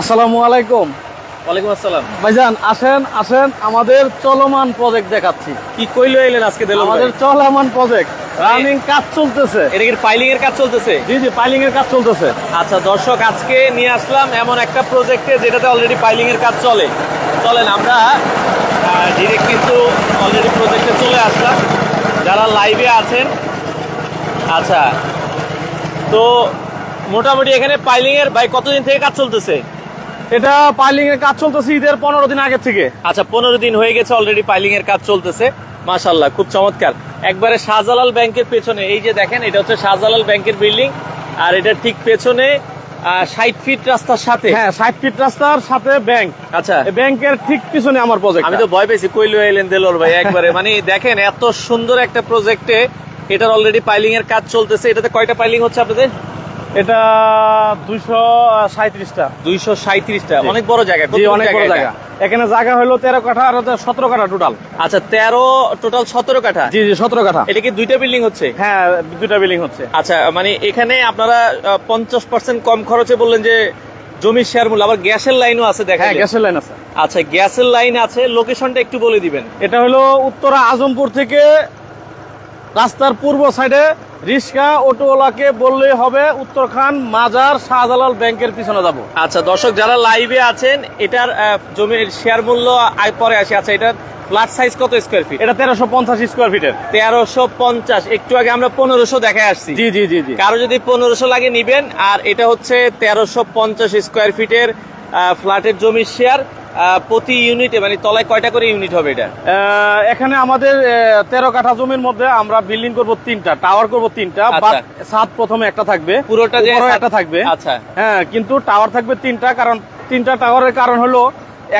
আসসালামু আলাইকুম। ওয়ালাইকুম আসসালাম। ভাইজান আসেন আসেন আমাদের চলমান প্রজেক্ট দেখাচ্ছি। কি কইলো এলেন আজকে দিল আমাদের চলমান প্রজেক্ট রানিং কাজ চলতেছে। এটা কি পাইলিং এর কাজ চলতেছে? জি জি পাইলিং এর কাজ চলতেছে। আচ্ছা দর্শক আজকে নিয়ে আসলাম এমন একটা প্রজেক্টে যেটাতে অলরেডি পাইলিং এর কাজ চলে। চলেন আমরা ডিরেক্ট কিন্তু অলরেডি প্রজেক্টে চলে আসলাম। যারা লাইভে আছেন আচ্ছা। তো মোটামুটি এখানে পাইলিং এর ভাই কতদিন থেকে কাজ চলতেছে? এটা পাইলিং এর কাজ চলতেছে ঈদের পনেরো দিন আগে থেকে। আচ্ছা পনেরো দিন হয়ে গেছে অলরেডি পাইলিং এর কাজ চলতেছে। মাশাল্লাহ খুব চমৎকার। একবারে শাহজালাল ব্যাংকের পেছনে এই যে দেখেন এটা হচ্ছে শাহজালাল ব্যাংকের বিল্ডিং আর এটা ঠিক পেছনে ষাট ফিট রাস্তার সাথে। হ্যাঁ ষাট ফিট রাস্তার সাথে ব্যাংক আচ্ছা। ব্যাংকের ঠিক পিছনে আমার প্রজেক্ট আমি তো ভয় পেয়েছি কইলো এলেন দেলোর ভাই একবারে। মানে দেখেন এত সুন্দর একটা প্রজেক্টে এটার অলরেডি পাইলিং এর কাজ চলতেছে। এটাতে কয়টা পাইলিং হচ্ছে আপনাদের? এটা দুইশো সাঁত্রিশটা দুইশো সাঁত্রিশটা অনেক বড় জায়গা অনেক বড় জায়গা। এখানে জায়গা হলো তেরো কাঠা আর সতেরো কাঠা টোটাল আচ্ছা তেরো টোটাল সতেরো কাঠা? জি জি সতেরো কাঠা। এটা কি দুইটা বিল্ডিং হচ্ছে? হ্যাঁ দুটা বিল্ডিং হচ্ছে। আচ্ছা মানে এখানে আপনারা পঞ্চাশ পার্সেন্ট কম খরচে বললেন যে জমির শেয়ার মূল্য আবার গ্যাসের লাইনও আছে দেখা হ্যাঁ গ্যাসের লাইন আছে। আচ্ছা গ্যাসের লাইন আছে লোকেশনটা একটু বলে দিবেন। এটা হলো উত্তরা আজমপুর থেকে রাস্তার পূর্ব সাইডে রিক্সা অটোওয়ালাকে বললেই হবে উত্তরখান মাজার শাহজালাল ব্যাংকের পিছনে যাব। আচ্ছা দর্শক যারা লাইভে আছেন এটার জমির শেয়ার মূল্য পরে আসে। আচ্ছা এটার ফ্ল্যাট সাইজ কত স্কোয়ার ফিট এটা তেরোশো পঞ্চাশ স্কোয়ার ফিটের তেরোশো পঞ্চাশ। একটু আগে আমরা পনেরোশো দেখে আসছি। জি জি জি জি। কারও যদি পনেরোশো লাগে নিবেন আর এটা হচ্ছে তেরোশো পঞ্চাশ স্কোয়ার ফিটের ফ্ল্যাটের জমির শেয়ার প্রতি ইউনিটে মানে তলায় কয়টা করে ইউনিট হবে এটা? এখানে আমাদের তেরো কাঠা জমির মধ্যে আমরা বিল্ডিং করব তিনটা টাওয়ার করব তিনটা আচ্ছা। বাট ছাদ প্রথমে একটা থাকবে পুরোটা একটা থাকবে। আচ্ছা। হ্যাঁ কিন্তু টাওয়ার থাকবে তিনটা কারণ তিনটা টাওয়ারের কারণ হলো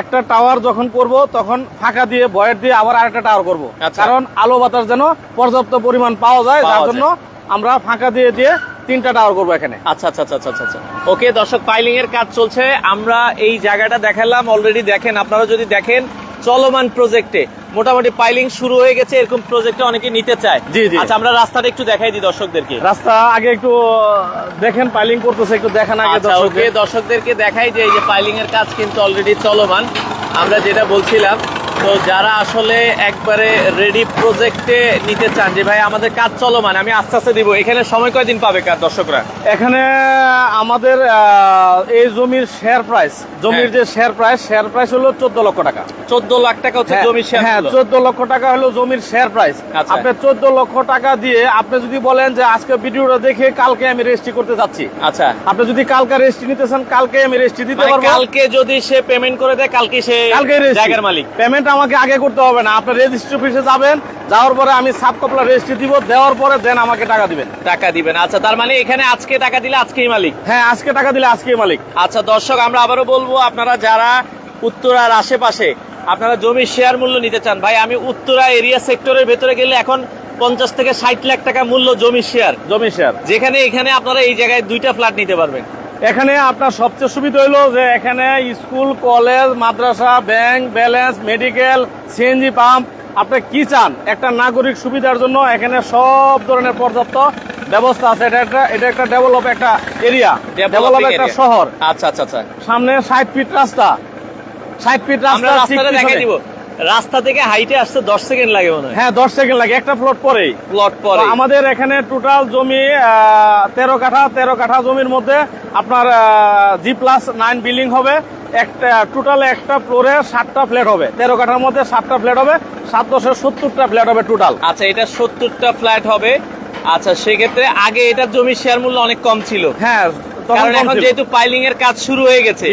একটা টাওয়ার যখন করব তখন ফাঁকা দিয়ে বয়ের দিয়ে আবার আরেকটা টাওয়ার করব। আচ্ছা। কারণ আলো বাতাস যেন পর্যাপ্ত পরিমাণ পাওয়া যায় যার জন্য আমরা ফাঁকা দিয়ে দিয়ে তিনটা টাওয়ার করব এখানে। আচ্ছা আচ্ছা আচ্ছা আচ্ছা আচ্ছা। ওকে দর্শক পাইলিং এর কাজ চলছে। আমরা এই জায়গাটা দেখালাম অলরেডি দেখেন। আপনারা যদি দেখেন চলমান প্রজেক্টে মোটামুটি পাইলিং শুরু হয়ে গেছে এরকম প্রজেক্টে অনেকে নিতে চায়। জি, জি। আচ্ছা আমরা রাস্তাটা একটু দেখাই দিই দর্শকদেরকে। রাস্তা আগে একটু দেখেন পাইলিং করতেছে একটু দেখেন আগে আচ্ছা ওকে দর্শকদেরকে দেখাই যে এই যে পাইলিং এর কাজ কিন্তু অলরেডি চলমান। আমরা যেটা বলছিলাম তো যারা আসলে একবারে রেডি প্রজেক্টে নিতে চান যে ভাই আমাদের কাজ চলমান আমি আস্তে আস্তে দিব। এখানে সময় কয়দিন পাবে কার দর্শকরা? এখানে আমাদের এই জমির শেয়ার প্রাইস জমির হ্যাঁ। যে শেয়ার প্রাইস শেয়ার প্রাইস হলো চোদ্দ লক্ষ টাকা। চোদ্দ লাখ টাকা হচ্ছে হ্যাঁ, জমি শেয়ার হ্যাঁ চোদ্দ লক্ষ টাকা হলো জমির শেয়ার প্রাইস আচ্ছা। আপনি চোদ্দ লক্ষ টাকা দিয়ে আপনি যদি বলেন যে আজকে ভিডিওটা দেখে কালকে আমি রেজিস্ট্রি করতে যাচ্ছি। আচ্ছা। আপনি যদি কালকে রেজিস্ট্রি নিতে চান কালকে আমি রেজিস্ট্রি দিতে মানে পারব। কালকে যদি সে পেমেন্ট করে দেয় কালকে সে কালকে জায়গার মালিক। পেমেন্ট আমাকে আগে করতে হবে না। আপনার রেজিস্ট্রি অফিসে যাবেন যাওয়ার পরে আমি সাব কপলা রেজিস্ট্রি দিব দেওয়ার পরে দেন আমাকে টাকা দিবেন। টাকা দিবেন। আচ্ছা তার মানে এখানে আজকে টাকা দিলে আজকেই মালিক? হ্যাঁ আজকে টাকা দিলে আজকেই মালিক। আচ্ছা দর্শক আমরা আবারও বলব আপনারা যারা উত্তরার আশেপাশে আপনারা জমির শেয়ার মূল্য নিতে চান ভাই আমি উত্তরা এরিয়া সেক্টরের ভেতরে গেলে এখন পঞ্চাশ থেকে ষাট লাখ টাকা মূল্য জমির শেয়ার জমি শেয়ার যেখানে এখানে আপনারা এই জায়গায় দুইটা ফ্ল্যাট নিতে পারবেন। এখানে আপনার সবচেয়ে সুবিধা হলো যে এখানে স্কুল কলেজ মাদ্রাসা bank balance medical CNG pump. আপনি কি চান? একটা নাগরিক সুবিধার জন্য এখানে সব ধরনের পর্যাপ্ত ব্যবস্থা আছে। এটা একটা এটা একটা ডেভেলপ একটা এরিয়া ডেভেলপ একটা শহর। আচ্ছা আচ্ছা আচ্ছা। সামনে ষাট ফিট রাস্তা। ষাট ফিট রাস্তা দেখাই দিব। রাস্তা থেকে হাইটে আসতে দশ সেকেন্ড লাগে মনে হয়। হ্যাঁ দশ সেকেন্ড লাগে। একটা ফ্লোট পরেই। প্লট পরে আমাদের এখানে টোটাল জমি তেরো কাঠা তেরো কাঠা জমির মধ্যে আপনার জি প্লাস নাইন বিল্ডিং হবে। একটা টোটাল একটা ফ্লোরে সাতটা ফ্ল্যাট হবে। তেরো কাঠার মধ্যে সাতটা ফ্ল্যাট হবে। সাত দশে সত্তরটা ফ্ল্যাট হবে টোটাল আচ্ছা এটা সত্তরটা ফ্ল্যাট হবে। আচ্ছা সেক্ষেত্রে আগে এটার জমির শেয়ার মূল্য অনেক কম ছিল। হ্যাঁ কারণ এখন যেহেতু পাইলিং এর কাজ শুরু হয়ে গেছে।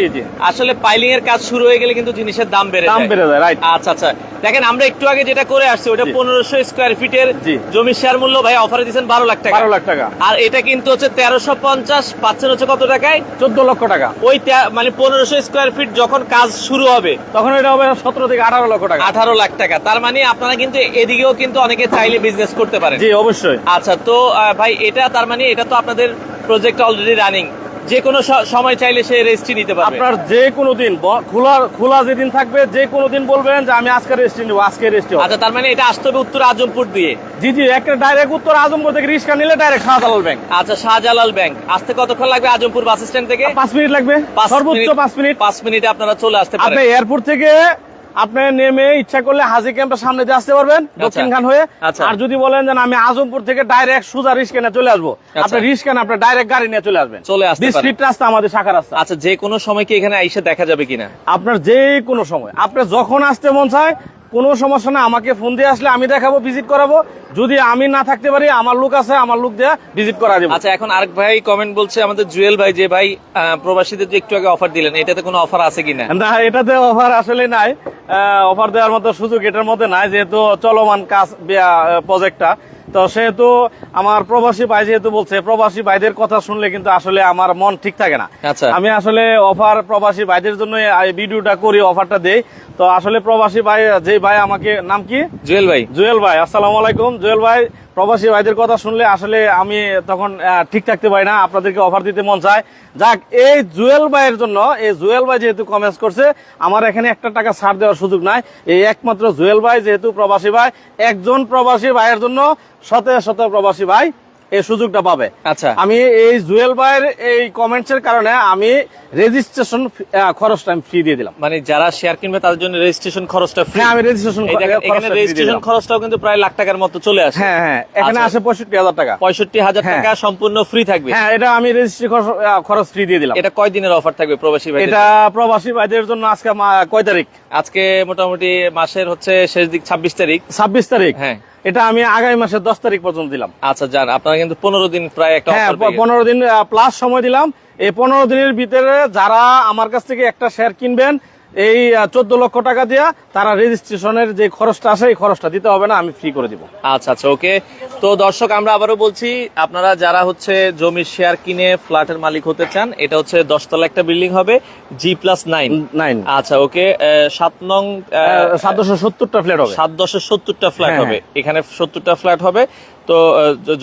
আসলে পাইলিং এর কাজ শুরু হয়ে গেলে কিন্তু জিনিসের দাম বেড়ে দাম বেড়ে যায় রাইট আচ্ছা আচ্ছা। দেখেন আমরা একটু আগে যেটা করে আসছি ওটা পনেরোশো স্কোয়ার ফিটের। জমির শেয়ার মূল্য ভাই অফারে দিচ্ছেন বারো লাখ টাকা। বারো লাখ টাকা। আর এটা কিন্তু হচ্ছে তেরোশো পঞ্চাশ পাচ্ছেন হচ্ছে কত টাকায়? চোদ্দ লক্ষ টাকা। ওই মানে পনেরোশো স্কোয়ার ফিট যখন কাজ শুরু হবে। তখন এটা হবে সতেরো থেকে আঠারো লক্ষ টাকা। আঠারো লাখ টাকা। তার মানে আপনারা কিন্তু এদিকেও কিন্তু অনেকে চাইলে বিজনেস করতে পারেন। জি অবশ্যই। আচ্ছা তো ভাই এটা তার মানে এটা তো আপনাদের প্রজেক্ট অলরেডি রানিং যে কোনো সময় চাইলে সে রেজিস্ট্রি নিতে পারবে। আপনার যে কোনো দিন খোলা খোলা যেদিন থাকবে যে কোনো দিন বলবেন যে আমি আজকে রেস্টি নিবো আজকে রেস্টি আচ্ছা তার মানে এটা আসতে হবে উত্তর আজমপুর দিয়ে? জি জি একটা ডাইরেক্ট উত্তর আজমপুর থেকে রিক্সা নিলে ডাইরেক্ট শাহজালাল ব্যাংক আচ্ছা শাহজালাল ব্যাংক আসতে কতক্ষণ লাগবে আজমপুর বাস স্ট্যান্ড থেকে? পাঁচ মিনিট লাগবে। সর্বোচ্চ পাঁচ মিনিট। পাঁচ মিনিটে আপনারা চলে আসতে আপনি এয়ারপোর্ট থেকে আপনি নেমে ইচ্ছা করলে হাজি ক্যাম্পের সামনে দিয়ে আসতে পারবেন দক্ষিণ খান হয়ে। আচ্ছা। আর যদি বলেন যে আমি আজমপুর থেকে ডাইরেক্ট সুজা রিস্ক নিয়ে চলে আসব আপনি রিস্কা না আপনি ডাইরেক্ট গাড়ি নিয়ে চলে আসবেন। চলে আসবেন বিশ ফিট রাস্তা আমাদের শাখা রাস্তা। আচ্ছা যে কোনো সময় কি এখানে আইসে দেখা যাবে কিনা? আপনার যে কোনো সময়। আপনি যখন আসতে মন চায় কোনো সমস্যা না আমাকে ফোন দিয়ে আসলে আমি দেখাবো ভিজিট করাবো। যদি আমি না থাকতে পারি আমার লোক আছে আমার লোক দেয়া ভিজিট করা যাবে আচ্ছা এখন আরেক ভাই কমেন্ট বলছে আমাদের জুয়েল ভাই যে ভাই প্রবাসীদের যে একটু আগে অফার দিলেন এটাতে কোনো অফার আছে কিনা? না এটাতে অফার আসলে নাই। অফার দেওয়ার মতো সুযোগ এটার মধ্যে নাই যেহেতু চলমান কাজ প্রজেক্টটা তো সেহেতু আমার প্রবাসী ভাই যেহেতু বলছে প্রবাসী ভাইদের কথা শুনলে কিন্তু আসলে আমার মন ঠিক থাকে না। আচ্ছা। আমি আসলে অফার প্রবাসী ভাইদের জন্য ভিডিওটা করি অফারটা দেই। তো আসলে প্রবাসী ভাই যে ভাই আমাকে নাম কি? জুয়েল ভাই। জুয়েল ভাই আসসালামু আলাইকুম। জুয়েল ভাই প্রবাসী ভাইদের কথা শুনলে আসলে আমি তখন ঠিক থাকতে পারি না। আপনাদেরকে অফার দিতে মন চায়। যাক, এই জুয়েল ভাইয়ের জন্য, এই জুয়েল ভাই যেহেতু কমেস করছে, আমার এখানে একটা টাকা ছাড় দেওয়ার সুযোগ নাই। এই একমাত্র জুয়েল ভাই যেহেতু প্রবাসী ভাই, একজন প্রবাসী ভাইয়ের জন্য শত শত প্রবাসী ভাই এই সুযোগটা পাবে। আচ্ছা। আমি এই জুয়েল ভাইয়ের এই কমেন্টস এর কারণে আমি রেজিস্ট্রেশন খরচটা আমি ফ্রি দিয়ে দিলাম। মানে যারা শেয়ার কিনবে তাদের জন্য রেজিস্ট্রেশন খরচটা ফ্রি হ্যাঁ আমি রেজিস্ট্রেশন এখানে রেজিস্ট্রেশন খরচটাও কিন্তু প্রায় লাখ টাকার মতো চলে আসে। হ্যাঁ হ্যাঁ এখানে আচ্ছা। আসে পঁয়ষট্টি হাজার টাকা। পঁয়ষট্টি হাজার হ্যাঁ। টাকা সম্পূর্ণ ফ্রি থাকবে। হ্যাঁ এটা আমি রেজিস্ট্রি খরচ ফ্রি দিয়ে দিলাম। এটা কয় দিনের অফার থাকবে প্রবাসী ভাই এটা প্রবাসী ভাইদের জন্য আজকে কয় তারিখ? আজকে মোটামুটি মাসের হচ্ছে শেষ দিক ছাব্বিশ তারিখ। ছাব্বিশ তারিখ। হ্যাঁ। এটা আমি আগামী মাসের দশ তারিখ পর্যন্ত দিলাম আচ্ছা যান আপনারা কিন্তু পনেরো দিন প্রায় একটা হ্যাঁ। পনেরো দিন প্লাস সময় দিলাম এই পনেরো দিনের ভিতরে যারা আমার কাছ থেকে একটা শেয়ার কিনবেন এই চোদ্দ লক্ষ টাকা দিয়া তারা রেজিস্ট্রেশনের যে খরচটা আসে এই খরচটা দিতে হবে না আমি ফ্রি করে দিব। আচ্ছা আচ্ছা ওকে তো দর্শক আমরা আবারও বলছি আপনারা যারা হচ্ছে জমির শেয়ার কিনে ফ্ল্যাটের মালিক হতে চান এটা হচ্ছে দশতলা একটা বিল্ডিং হবে জি প্লাস নাইন নাইন আচ্ছা ওকে সাত নং সাতশো সত্তরটা ফ্ল্যাট হবে। সাত দশে সত্তরটা ফ্ল্যাট হ্যাঁ, হবে। এখানে সত্তরটা ফ্ল্যাট হবে। তো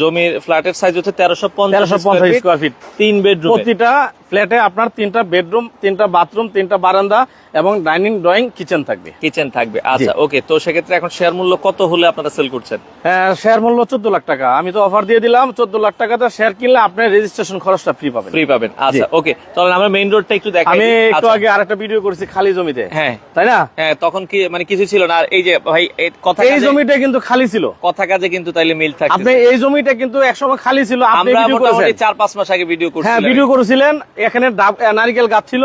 জমির ফ্ল্যাটের সাইজ হচ্ছে তেরোশো তেরোশো পঞ্চাশ স্কোয়ার ফিট তিন বেডরুম প্রতিটা ফ্ল্যাটে আপনার তিনটা বেডরুম তিনটা বাথরুম তিনটা বারান্দা এবং ডাইনিং ড্রয়িং কিচেন থাকবে। কিচেন থাকবে। আচ্ছা ওকে তো সেক্ষেত্রে এখন শেয়ার মূল্য কত হলে আপনারা সেল করছেন? আহ, শেয়ার মূল্য চোদ্দ লাখ টাকা। আমি তো অফার দিয়ে দিলাম চোদ্দ লাখ টাকাতে শেয়ার কিনলে আপনি রেজিস্ট্রেশন খরচটা ফ্রি পাবেন। ফ্রি পাবেন। আচ্ছা ওকে চলেন আমরা মেইন রোডটা একটু দেখাই। আমি একটু আচ্ছা। আগে আরেকটা ভিডিও করেছি খালি জমিতে। হ্যাঁ। তাই না? হ্যাঁ তখন কি মানে কিছু ছিল না। আর এই যে ভাই এই কথা এই জমিটা কিন্তু খালি ছিল। কথা কাজে কিন্তু তাইলে মিল থাকে আপনি এই জমিটা কিন্তু একসময় খালি ছিল আপনি ভিডিও করেছেন। চার পাঁচ মাস আগে ভিডিও করছি হ্যাঁ ভিডিও করেছিলেন। এখানে নারিকেল গাছ ছিল।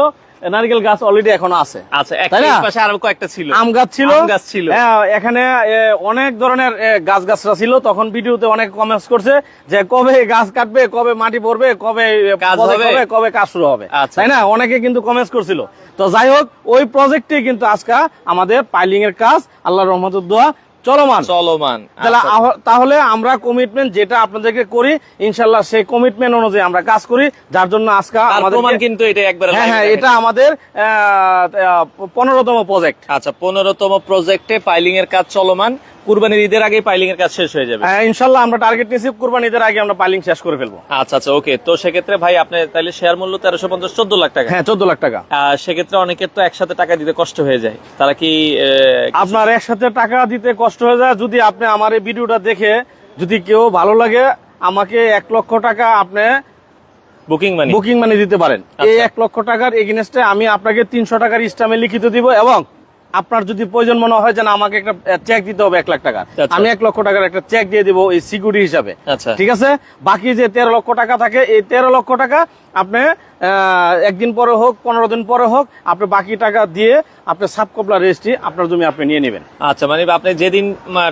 নারিকেল গাছ অলরেডি এখনও আছে। আচ্ছা পাশে আরও কয়েকটা ছিল। আম গাছ ছিল। গাছ ছিল। হ্যাঁ এখানে অনেক ধরনের গাছ গাছরা ছিল। তখন ভিডিওতে অনেক কমেন্টস করছে যে কবে গাছ কাটবে? কবে মাটি পড়বে? কবে কাজ হবে? হবে? কবে কাজ শুরু হবে? আচ্ছা। তাই না? অনেকে কিন্তু কমেন্টস করছিল। তো যাই হোক ওই প্রজেক্টে কিন্তু আজকে আমাদের পাইলিং এর কাজ। আল্লাহ রহমতুর দোয়া। চলমান। চলমান। তাহলে আচ্ছা। তাহলে আমরা কমিটমেন্ট যেটা আপনাদেরকে করি ইনশাল্লাহ সেই কমিটমেন্ট অনুযায়ী আমরা কাজ করি যার জন্য আজকে আমাদের প্রমাণ কিন্তু এটা একবার হ্যাঁ হ্যাঁ এটা আমাদের পনেরোতম প্রজেক্ট আচ্ছা পনেরোতম প্রজেক্টে পাইলিং এর কাজ চলমান। কুরবানির ঈদের আগে পাইলিং এর কাজ শেষ হয়ে যাবে। ইনশাল্লাহ আমরা টার্গেট নিয়েছি কুরবানি ঈদের আগে আমরা পাইলিং শেষ করে ফেলব। আচ্ছা আচ্ছা ওকে তো সেক্ষেত্রে ভাই আপনি তাহলে শেয়ার মূল্য তেরোশো পঞ্চাশ চোদ্দ লাখ টাকা। হ্যাঁ চোদ্দ লাখ টাকা। সেক্ষেত্রে অনেকের তো একসাথে টাকা দিতে কষ্ট হয়ে যায়। তারা কি আপনার একসাথে টাকা দিতে কষ্ট হয়ে যায় যদি আপনি আমার এই ভিডিওটা দেখে যদি কেউ ভালো লাগে আমাকে এক লক্ষ টাকা আপনি বুকিং মানি বুকিং মানে দিতে পারেন। এই আচ্ছা। এক লক্ষ টাকার এগেনস্টে আমি আপনাকে তিনশো টাকার ইস্টামে লিখিত দিব এবং আপনার যদি প্রয়োজন মনে হয় যে না আমাকে একটা চেক দিতে হবে এক লাখ টাকা। আচ্ছা। আমি এক লক্ষ টাকার একটা চেক দিয়ে দিব এই সিকিউরিটি হিসাবে। আচ্ছা। ঠিক আছে? বাকি যে তেরো লক্ষ টাকা থাকে এই তেরো লক্ষ টাকা আপনি একদিন পরে হোক পনেরো দিন পরে হোক আপনি বাকি টাকা দিয়ে আপনি সাব কপলা রেজিস্ট্রি আপনার জমি আপনি নিয়ে নেবেন। আচ্ছা মানে আপনি যেদিন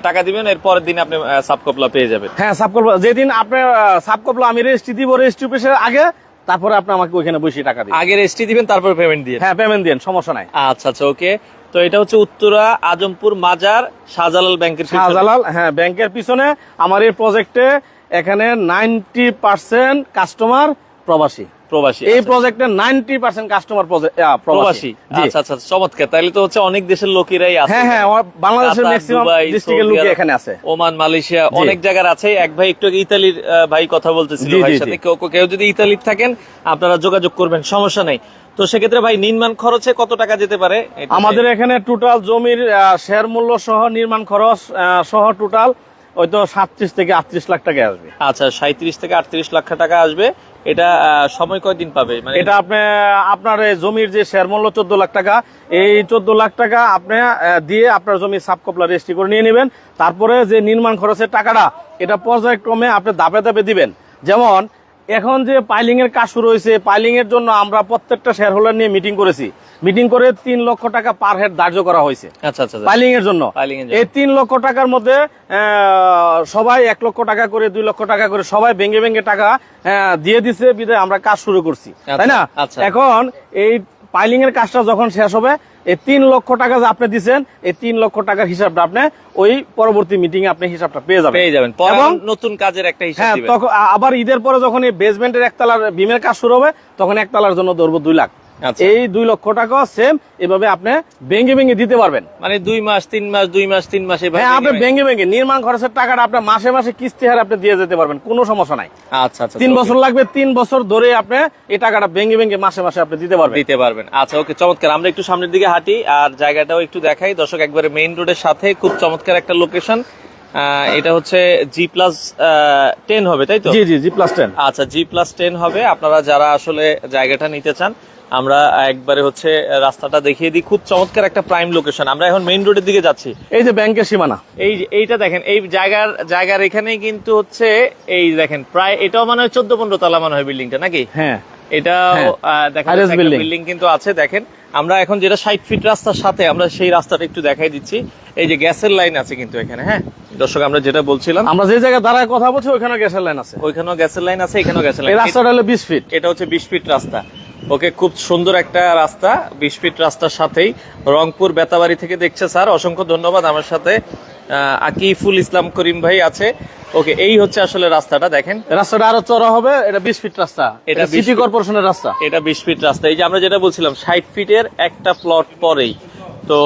টাকা দিবেন এর পরের দিন আপনি সাবকপলা পেয়ে যাবেন। হ্যাঁ সাব কপলা যেদিন আপনি সাব কপলা আমি রেজিস্ট্রি দিব রেজিস্ট্রি অফিসের আগে তারপরে আপনি আমাকে ওইখানে বসে টাকা দিবেন। আগে রেজিস্ট্রি দিবেন তারপর পেমেন্ট দিয়ে হ্যাঁ পেমেন্ট দিন সমস্যা নাই। আচ্ছা আচ্ছা ওকে তো এটা হচ্ছে উত্তরা, আজমপুর, মাজার, শাহজালাল ব্যাংকের শাহজালাল হ্যাঁ ব্যাংকের পিছনে আমার এই প্রজেক্টে এখানে নাইনটি পার্সেন্ট কাস্টমার প্রবাসী। প্রবাসী এই আচ্ছা। প্রজেক্টের নাইনটি পার্সেন্ট কাস্টমার প্রবাসী। প্রবাসী আচ্ছা আচ্ছা চমৎকার। তাহলে তো হচ্ছে অনেক দেশের লোকেরাই আছে। হ্যাঁ হ্যাঁ বাংলাদেশের ম্যাক্সিমাম দুবাই, ডিস্ট্রিক্টের লোক এখানে আছে। ওমান মালয়েশিয়া অনেক জায়গার আছে। এক ভাই একটু ইতালির ভাই কথা বলতেছিল সাথে। কেউ কেউ যদি ইতালির থাকেন আপনারা যোগাযোগ করবেন সমস্যা নেই। তো সেক্ষেত্রে ভাই নির্মাণ খরচে কত টাকা যেতে পারে? আমাদের এখানে টোটাল জমির শেয়ার মূল্য সহ নির্মাণ খরচ সহ টোটাল ওই তো সাতত্রিশ থেকে আটত্রিশ লাখ টাকা আসবে। আচ্ছা সাঁত্রিশ থেকে আটত্রিশ লাখ টাকা আসবে। এটা সময় কয়দিন পাবে? মানে এটা আপনি, আপনার জমির যে শেয়ার মূল্য চোদ্দ লাখ টাকা, এই চোদ্দ লাখ টাকা আপনি দিয়ে আপনার জমি সাবকপলা রেজিস্ট্রি করে নিয়ে নেবেন। তারপরে যে নির্মাণ খরচের টাকাটা, এটা পর্যায়ক্রমে আপনি দাপে দাপে দিবেন। যেমন এখন যে পাইলিং এর কাজ শুরু হয়েছে পাইলিং এর জন্য আমরা প্রত্যেকটা শেয়ার হোল্ডার নিয়ে মিটিং করেছি মিটিং করে তিন লক্ষ টাকা পার হেড ধার্য করা হয়েছে আচ্ছা আচ্ছা আচ্ছা। পাইলিং এর জন্য। এই তিন লক্ষ টাকার মধ্যে সবাই এক লক্ষ টাকা করে দুই লক্ষ টাকা করে সবাই ভেঙে ভেঙে টাকা দিয়ে দিছে বিধায় আমরা কাজ শুরু করছি তাই না আচ্ছা। এখন এই পাইলিং এর কাজটা যখন শেষ হবে এই তিন লক্ষ টাকা যে আপনি দিচ্ছেন এই তিন লক্ষ টাকার হিসাবটা আপনি ওই পরবর্তী মিটিং এ আপনি হিসাবটা পেয়ে যাবেন। পেয়ে যাবেন। এবং নতুন কাজের একটা হিসাব হ্যাঁ তখন আবার ঈদের পরে যখন এই বেসমেন্টের একতলার বিমের কাজ শুরু হবে তখন একতলার জন্য ধরবো দুই লাখ। এই দুই লক্ষ টাকা সেম এভাবে আপনি ভেঙে ভেঙে দিতে পারবেন। মানে দুই মাস তিন মাস দুই মাস তিন মাস হ্যাঁ আপনি ভেঙে- ভেঙে নির্মাণ খরচের টাকাটা আপনি মাসে মাসে কিস্তি হারে আপনি দিয়ে যেতে পারবেন কোনো সমস্যা নাই। আচ্ছা আচ্ছা তিন বছর লাগবে তিন বছর ধরে আপনি এই টাকাটা ভেঙে ভেঙে মাসে মাসে আপনি দিতে পারবেন। দিতে পারবেন। আচ্ছা ওকে চমৎকার। আমরা একটু সামনের দিকে হাঁটি আর জায়গাটাও একটু দেখাই। দর্শক একবারে মেইন রোডের সাথে খুব চমৎকার একটা লোকেশন এটা হচ্ছে জি প্লাস টেন হবে তাই তো? জি জি জি প্লাস টেন আচ্ছা জি প্লাস টেন হবে। আপনারা যারা আসলে জায়গাটা নিতে চান আমরা একবারে হচ্ছে রাস্তাটা দেখিয়ে দিই। খুব চমৎকার একটা প্রাইম লোকেশন আমরা এখন মেইন রোডের দিকে যাচ্ছি। এই যে ব্যাংকের সীমানা। এই এইটা দেখেন এই জায়গার জায়গার এখানেই কিন্তু হচ্ছে এই দেখেন প্রায় এটাও মানে হয় চোদ্দ পনেরো তলা মনে হয় বিল্ডিংটা নাকি? হ্যাঁ। এটা হ্যাঁ। দেখা। বিল্ডিং কিন্তু আছে দেখেন। আমরা এখন যেটা ষাট ফিট রাস্তার সাথে আমরা সেই রাস্তাটা একটু দেখাই দিচ্ছি। এই যে গ্যাসের লাইন আছে কিন্তু এখানে হ্যাঁ? দর্শক আমরা যেটা বলছিলাম আমরা যে জায়গায় দাঁড়ায় কথা বলছি ওখানে গ্যাসের লাইন আছে। ওইখানেও গ্যাসের লাইন আছে এখানেও গ্যাসের লাইন রাস্তাটা হলো বিশ ফিট এটা হচ্ছে বিশ ফিট রাস্তা। ওকে খুব সুন্দর একটা রাস্তা বিশ ফিট রাস্তার সাথেই। রংপুর বেতাবাড়ি থেকে দেখছে স্যার অসংখ্য ধন্যবাদ আমার সাথে। আকিফুল ইসলাম করিম ভাই আছে। ওকে এই হচ্ছে আসলে রাস্তাটা দেখেন। রাস্তাটা আরও চড়া হবে এটা বিশ ফিট রাস্তা। এটা এটা 20 সিটি কর্পোরেশনের রাস্তা। এটা বিশ ফিট রাস্তা। এই যে আমরা যেটা বলছিলাম ষাট ফিটের একটা প্লট পরেই। তো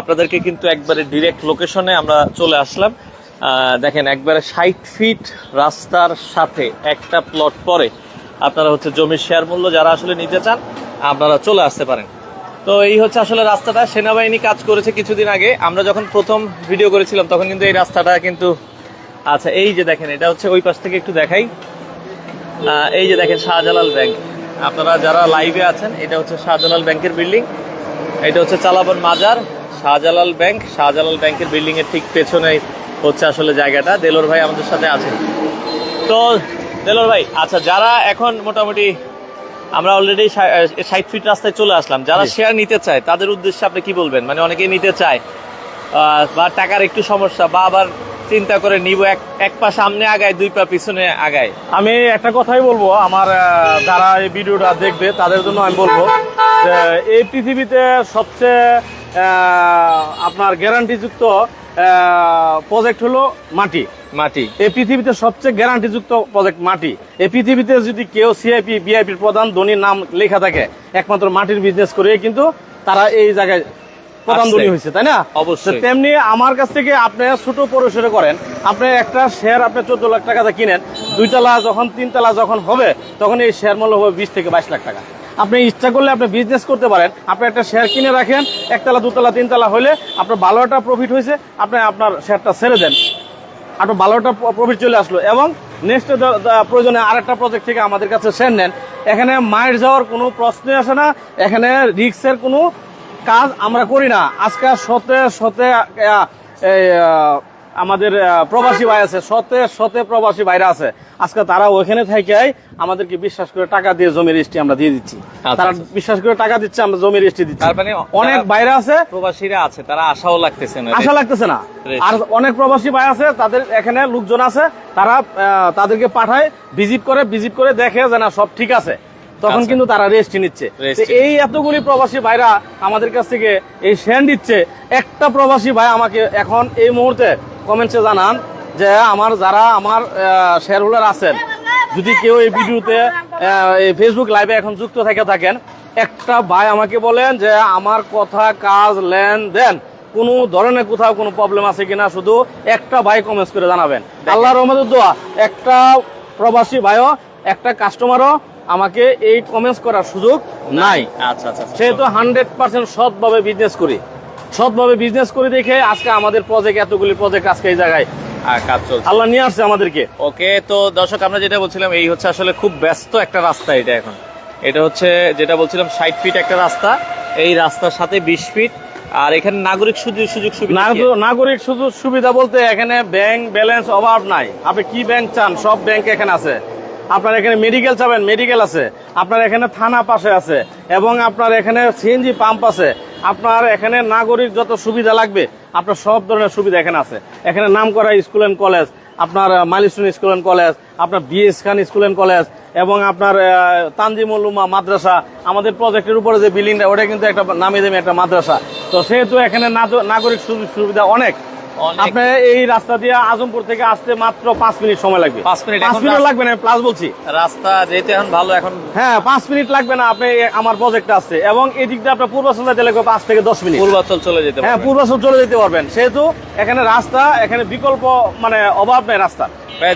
আপনাদেরকে কিন্তু একবারে ডিরেক্ট লোকেশনে আমরা চলে আসলাম। দেখেন একবারে ষাট ফিট রাস্তার সাথে একটা প্লট পরে। আপনারা হচ্ছে জমির শেয়ার মূল্য যারা আসলে নিতে চান, আপনারা চলে আসতে পারেন। তো এই হচ্ছে আসলে রাস্তাটা। সেনাবাহিনী কাজ করেছে কিছুদিন আগে। আমরা যখন প্রথম ভিডিও করেছিলাম, তখন কিন্তু এই রাস্তাটা কিন্তু আচ্ছা এই যে দেখেন, এটা হচ্ছে ওই পাশ থেকে একটু দেখাই। এই যে দেখেন, শাহজালাল ব্যাংক। আপনারা যারা লাইভে আছেন, এটা হচ্ছে শাহজালাল ব্যাংকের বিল্ডিং। এটা হচ্ছে চালাবন মাজার, শাহজালাল ব্যাংক। শাহজালাল ব্যাংকের বিল্ডিংয়ের ঠিক পেছনে হচ্ছে আসলে জায়গাটা। দেলোর ভাই আমাদের সাথে আছেন। তো দেলোর ভাই আচ্ছা যারা এখন মোটামুটি আমরা অলরেডি ষাট ফিট রাস্তায় চলে আসলাম যারা শেয়ার নিতে চায় তাদের উদ্দেশ্যে আপনি কি বলবেন? মানে অনেকেই নিতে চায় বা টাকার একটু সমস্যা বা আবার চিন্তা করে নিব এক এক পা সামনে আগায় দুই পা পিছনে আগায়। আমি একটা কথাই বলব আমার যারা এই ভিডিওটা দেখবে তাদের জন্য আমি বলব যে এই পৃথিবীতে সবচেয়ে আপনার গ্যারান্টিযুক্ত প্রজেক্ট হলো মাটি। মাটি। এই পৃথিবীতে সবচেয়ে গ্যারান্টিযুক্ত প্রজেক্ট মাটি। এই পৃথিবীতে যদি কেউ সিআইপি বিআইপির প্রধান ধনীর নাম লেখা থাকে একমাত্র মাটির বিজনেস করে কিন্তু তারা এই জায়গায় প্রধান। ধনী হয়েছে তাই না? অবশ্যই। তেমনি আমার কাছ থেকে আপনি ছোট পরিসরে করেন আপনি একটা শেয়ার আপনি চোদ্দ লাখ টাকা কিনেন দুইতলা যখন তিনতলা যখন হবে তখন এই শেয়ার মূল্য হবে বিশ থেকে বাইশ লাখ টাকা। আপনি ইচ্ছা করলে আপনি বিজনেস করতে পারেন। আপনি একটা শেয়ার কিনে রাখেন একতলা দুতলা তিনতলা হলে আপনার একটা প্রফিট হয়েছে আপনি আপনার শেয়ারটা ছেড়ে দেন। আপনার ভালো একটা প্রফিট চলে আসলো। এবং নেক্সট প্রয়োজনে আরেকটা প্রজেক্ট থেকে আমাদের কাছে শেয়ার নেন। এখানে মায়ের যাওয়ার কোনো প্রশ্নই আসে না। এখানে রিক্সের কোনো কাজ আমরা করি না। আজকে সতে আহ, আমাদের প্রবাসী ভাই আছে শতে শতে প্রবাসী ভাইরা আছে। আজকে তারা ওইখানে থেকে আমাদেরকে বিশ্বাস করে টাকা দিয়ে জমির রেজিস্ট্রি আমরা দিয়ে দিচ্ছি। তারা আচ্ছা। বিশ্বাস করে টাকা দিচ্ছে আমরা জমি রেজিস্ট্রি দিচ্ছি। তার মানে অনেক বাইরে আছে। প্রবাসীরা আছে তারা আশাও লাগতেছে না। আশা লাগতেছে না। আর অনেক প্রবাসী ভাই আছে তাদের এখানে লোকজন আছে তারা তাদেরকে পাঠায় ভিজিট করে ভিজিট করে দেখে যে না সব ঠিক আছে। তখন আচ্ছা। কিন্তু তারা রেস্ট নিচ্ছে। এই এতগুলি প্রবাসী ভাইরা আমাদের কাছ থেকে এই শেয়ার দিচ্ছে। একটা প্রবাসী ভাই আমাকে এখন এই মুহূর্তে কমেন্টসে জানান যে আমার যারা আমার শেয়ার হোল্ডার আছেন যদি কেউ এই ভিডিওতে ফেসবুক লাইভে এখন যুক্ত থেকে থাকেন একটা ভাই আমাকে বলেন যে আমার কথা কাজ লেনদেন কোনো ধরনের কোথাও কোনো প্রবলেম আছে কিনা শুধু একটা ভাই কমেন্টস করে জানাবেন। আল্লাহ রহমতের দোয়া। একটা প্রবাসী ভাইও একটা কাস্টমারও আমাকে এই কমেন্টস করার সুযোগ নাই। আচ্ছা আচ্ছা আচ্ছা। সেহেতু হান্ড্রেড পার্সেন্ট সৎভাবে বিজনেস করি। সৎভাবে বিজনেস করে দেখে আজকে আমাদের প্রজেক্ট এতগুলি প্রজেক্ট আজকে এই জায়গায় কাজ চলছে। আল্লাহ নিয়ে আসছে আমাদেরকে। ওকে তো দর্শক আমরা যেটা বলছিলাম এই হচ্ছে আসলে খুব ব্যস্ত একটা রাস্তা এটা এখন। এটা হচ্ছে যেটা বলছিলাম ষাট ফিট একটা রাস্তা। এই রাস্তার সাথে বিশ ফিট আর এখানে নাগরিক সুযোগ সুযোগ সুবিধা নাগরিক সুযোগ সুবিধা বলতে এখানে ব্যাংক ব্যালেন্স অভাব নাই। আপনি কি ব্যাংক চান? সব ব্যাংক এখানে আছে। আপনার এখানে মেডিকেল চাবেন মেডিকেল আছে। আপনার এখানে থানা পাশে আছে। এবং আপনার এখানে সিএনজি পাম্প আছে। আপনার এখানে নাগরিক যত সুবিধা লাগবে, আপনার সব ধরনের সুবিধা এখানে আছে এখানে নাম করা স্কুল অ্যান্ড কলেজ আপনার মালিসুন স্কুল অ্যান্ড কলেজ আপনার BS Khan school and college এবং আপনার তানজিমুলুমা মাদ্রাসা, আমাদের প্রজেক্টের উপরে যে বিল্ডিংটা ওটা কিন্তু একটা নামি দামি একটা মাদ্রাসা তো সেহেতু এখানে নাগরিক সুবিধা অনেক। আপনার এই রাস্তা দিয়ে আজমপুর থেকে আসতে মাত্র পাঁচ মিনিট সময় লাগবে। পাঁচ মিনিট, পাঁচ মিনিট লাগবে না প্লাস বলছি। রাস্তা যেহেতু এখন ভালো এখন হ্যাঁ পাঁচ মিনিট লাগবে না আপনি আমার প্রজেক্ট আসছে এবং এই দিকটা আপনার পূর্বাচল যেতে লাগবে পাঁচ থেকে দশ মিনিট। পূর্বাচল চলে যেতে হ্যাঁ পূর্বাচল চলে যেতে পারবেন। সেহেতু এখানে রাস্তা এখানে বিকল্প মানে অভাব নেই রাস্তা।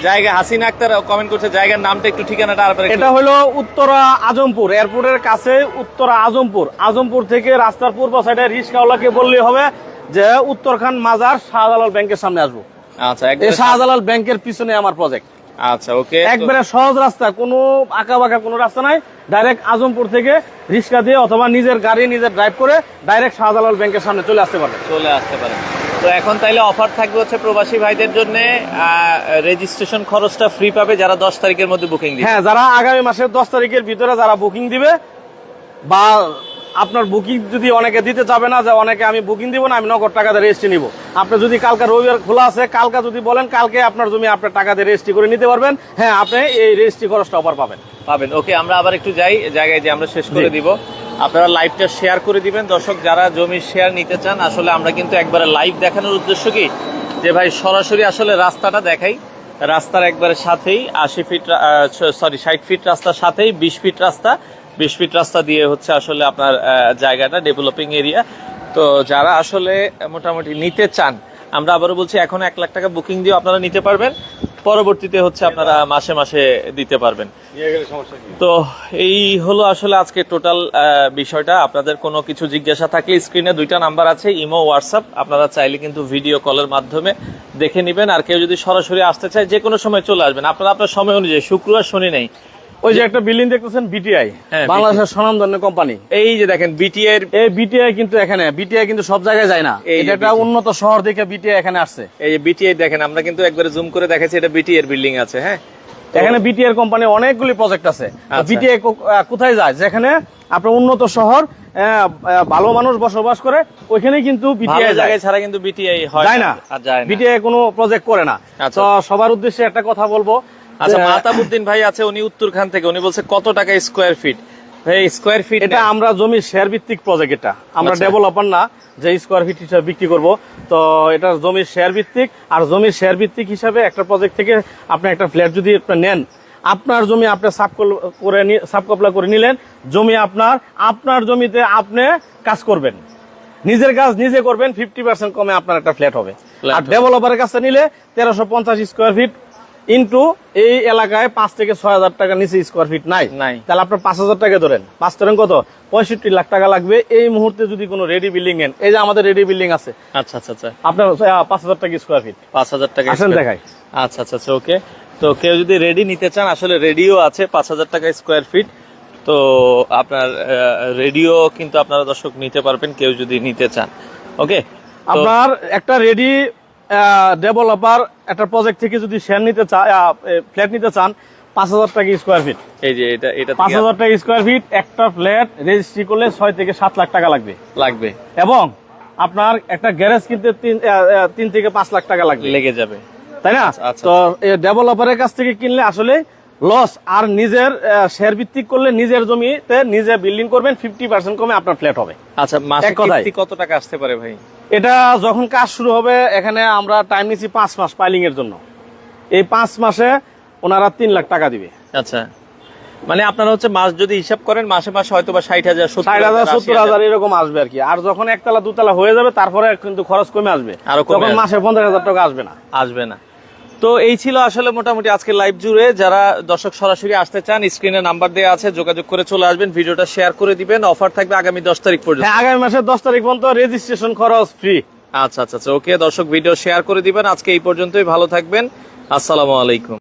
জায়গা হাসিনা আক্তার কমেন্ট করছে জায়গার নামটা একটু ঠিকানাটা আর এটা হলো উত্তরা আজমপুর এয়ারপোর্টের কাছে উত্তরা আজমপুর। আজমপুর থেকে রাস্তার পূর্ব সাইডে রিক্সাওয়ালাকে বললেই হবে। যে উত্তরখান মাজার শাহজালাল ব্যাংকের সামনে আসব। আচ্ছা এই শাহজালাল ব্যাংকের পিছনে আমার প্রজেক্ট আচ্ছা ওকে। একবারে সহজ রাস্তা কোনো আঁকা বাঁকা কোনো রাস্তা নাই। ডাইরেক্ট আজমপুর থেকে রিক্সা দিয়ে অথবা নিজের গাড়ি নিজের ড্রাইভ করে ডাইরেক্ট শাহজালাল ব্যাংকের সামনে চলে আসতে পারবে চলে আসতে পারে তো এখন তাইলে অফার থাকবে হচ্ছে প্রবাসী ভাইদের জন্য রেজিস্ট্রেশন খরচটা ফ্রি পাবে যারা দশ তারিখের মধ্যে বুকিং দিবে। হ্যাঁ যারা আগামী মাসের দশ তারিখের ভিতরে যারা বুকিং দিবে বা আপনার বুকিং যদি অনেকে দিতে চাবে না যে অনেকে আমি বুকিং দিব না আমি নগদ টাকা দিয়ে রেজিস্ট্রি নিব। আপনি যদি কালকে রবিবার খোলা আছে কালকে যদি বলেন কালকে আপনার জমি আপনার টাকা দিয়ে রেজিস্ট্রি করে নিতে পারবেন। হ্যাঁ আপনি এই রেজিস্ট্রি খরচটা অফার পাবেন। পাবেন। ওকে আমরা আবার একটু যাই জায়গায় যে আমরা শেষ করে দিব। আপনারা লাইভটা শেয়ার করে দিবেন। দর্শক যারা জমি শেয়ার নিতে চান আসলে আমরা কিন্তু একবারে লাইভ দেখানোর উদ্দেশ্য কি? যে ভাই সরাসরি আসলে রাস্তাটা দেখাই। রাস্তার একবারে সাথেই আশি ফিট সরি ষাট ফিট রাস্তার সাথেই বিশ ফিট রাস্তা। বিশ ফিট রাস্তা দিয়ে হচ্ছে আসলে আপনার জায়গাটা ডেভেলপিং এরিয়া তো যারা আসলে মোটামুটি নিতে চান আমরা আবারও বলছি এখন এক লাখ টাকা বুকিং দিয়ে আপনারা নিতে পারবেন। পরবর্তীতে হচ্ছে আপনারা মাসে মাসে দিতে পারবেন। তো এই হলো আসলে আজকে টোটাল বিষয়টা। আপনাদের কোনো কিছু জিজ্ঞাসা থাকলে স্ক্রিনে দুইটা নাম্বার আছে ইমো হোয়াটসঅ্যাপ আপনারা চাইলে কিন্তু ভিডিও কলের মাধ্যমে দেখে নেবেন। আর কেউ যদি সরাসরি আসতে চায় যে কোনো সময় চলে আসবেন। আপনারা আপনার সময় অনুযায়ী শুক্রবার শনি নেই। ওই যে একটা বিল্ডিং দেখতেছেন বিটিআই হ্যাঁ, বাংলাদেশের স্বনামধন্য কোম্পানি এই যে দেখেন বিটিআই এই বিটিআই কিন্তু এখানে বিটিআই কিন্তু সব জায়গায় যায় না এটা একটা উন্নত শহর থেকে বিটিআই এখানে আসছে এই যে বিটিআই দেখেন আমরা কিন্তু একবারে জুম করে দেখাচ্ছি এটা বিটিআই এর বিল্ডিং আছে হ্যাঁ এখানে বিটিআর কোম্পানি অনেকগুলি প্রজেক্ট আছে আচ্ছা। বিটিআই কোথায় যায় যেখানে আপনার উন্নত শহর ভালো মানুষ বসবাস করে ওইখানে কিন্তু বিটিআই জায়গায় ছাড়া কিন্তু বিটিআই হয় না বিটিআই কোনো প্রজেক্ট করে না আচ্ছা। তো সবার উদ্দেশ্যে একটা কথা বলব আচ্ছা মাহতাবুদ্দিন ভাই আছে উনি উত্তরখান থেকে। উনি বলছে কত টাকা স্কোয়ার ফিট ভাই স্কোয়ার ফিট এটা আমরা জমি শেয়ার ভিত্তিক প্রজেক্ট এটা। আমরা। ডেভেলপার না যে স্কোয়ার ফিট হিসাবে বিক্রি করব। তো এটা জমির শেয়ার ভিত্তিক আর জমির শেয়ার ভিত্তিক হিসাবে একটা প্রজেক্ট থেকে আপনি একটা ফ্ল্যাট যদি নেন আপনার জমি আপনি সাব করে সাব করে নিলেন জমি আপনার আপনার জমিতে আপনি কাজ করবেন। নিজের কাজ নিজে করবেন ফিফটি পার্সেন্ট কমে আপনার একটা ফ্ল্যাট হবে। আর ডেভেলপারের কাছে নিলে তেরোশো পঞ্চাশ স্কোয়ার ফিট ইন্টু এই এলাকায় পাঁচ থেকে ছয় হাজার টাকা নিচে স্কোয়ার ফিট নাই। নাই। তাহলে আপনার পাঁচ হাজার টাকা ধরেন। পাঁচ ধরেন কত? পঁয়ষট্টি লাখ টাকা লাগবে। এই মুহূর্তে যদি কোনো রেডি বিল্ডিং নেন এই যে আমাদের রেডি বিল্ডিং আছে আচ্ছা আচ্ছা আচ্ছা। আপনার পাঁচ হাজার টাকা স্কোয়ার ফিট পাঁচ হাজার টাকা আসেন দেখাই। আচ্ছা আচ্ছা আচ্ছা ওকে তো কেউ যদি রেডি নিতে চান আসলে রেডিও আছে পাঁচ হাজার টাকা স্কোয়ার ফিট তো আপনার রেডিও কিন্তু আপনারা দর্শক নিতে পারবেন কেউ যদি নিতে চান। ওকে আপনার একটা রেডি ডেভেলপার একটা প্রজেক্ট থেকে যদি শেয়ার নিতে চান ফ্ল্যাট নিতে চান পাঁচ হাজার টাকা স্কোয়ার ফিট এই যে এটা এটা পাঁচ হাজার টাকা স্কোয়ার ফিট একটা ফ্ল্যাট রেজিস্ট্রি করলে ছয় থেকে সাত লাখ টাকা লাগবে। লাগবে। এবং আপনার একটা গ্যারেজ কিনতে তিন তিন থেকে পাঁচ লাখ টাকা লাগবে। লেগে যাবে। তাই না? আচ্ছা। তো ডেভেলপারের কাছ থেকে কিনলে আসলে লস আর নিজের শেয়ার ভিত্তিক করলে নিজের জমিতে নিজে বিল্ডিং করবেন ফিফটি পার্সেন্ট কমে আপনার ফ্ল্যাট হবে। আচ্ছা মাসে কত টাকা আসতে পারে ভাই? এটা যখন কাজ শুরু হবে এখানে আমরা টাইম নিচ্ছি পাঁচ মাস পাইলিং এর জন্য। এই পাঁচ মাসে ওনারা তিন লাখ টাকা দিবে। আচ্ছা। মানে আপনারা হচ্ছে মাস যদি হিসাব করেন মাসে মাসে হয়তো বা ষাট হাজার ষাট হাজার সত্তর হাজার। এরকম আসবে আর কি। আর যখন একতলা দুতলা হয়ে যাবে তারপরে কিন্তু খরচ কমে আসবে। আরও তখন মাসে পঞ্চাশ হাজার টাকা আসবে না। আসবে না। তো এই ছিল আসলে মোটামুটি আজকে লাইভ জুড়ে। যারা দর্শক সরাসরি আসতে চান স্ক্রিনে নাম্বার দেওয়া আছে যোগাযোগ করে চলে আসবেন ভিডিওটা শেয়ার করে দিবেন। অফার থাকবে আগামী দশ তারিখ পর্যন্ত। হ্যাঁ আগামী মাসের দশ তারিখ পর্যন্ত রেজিস্ট্রেশন খরচ ফ্রি আচ্ছা আচ্ছা আচ্ছা ওকে দর্শক ভিডিও শেয়ার করে দিবেন। আজকে এই পর্যন্তই ভালো থাকবেন। আসসালামু আলাইকুম।